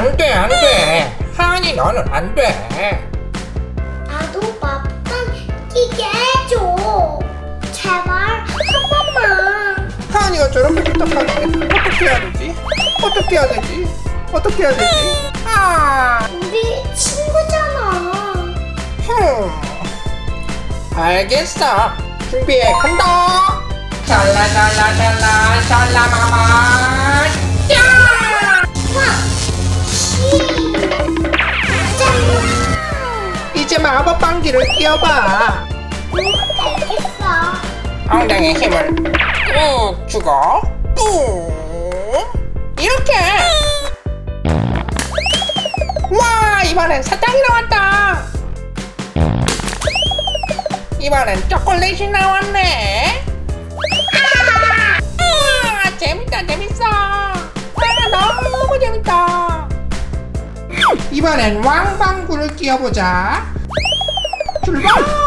안 돼, 안 돼. 하은이 너는 안 돼. 나도 밥빵 끼게 해줘. 제발 한 번만. 하은이가 저렇게 부탁하는데 어떻게 해야 되지? 어떻게 해야 되지? 어떻게 해야 되지? 아, 우리 친구잖아. 흠. 알겠어. 준비해, 간다. 샬라샬라샬라 마법 방귀를 끼워봐. 응, 알겠어. 엉덩이 힘을. 꾹 주고 꾹 이렇게. 와 이번엔 사탕이 나왔다. 이번엔 초콜릿이 나왔네. 아 재밌다 재밌어. 아 너무 재밌다. 이번엔 왕방구를 끼워보자 출발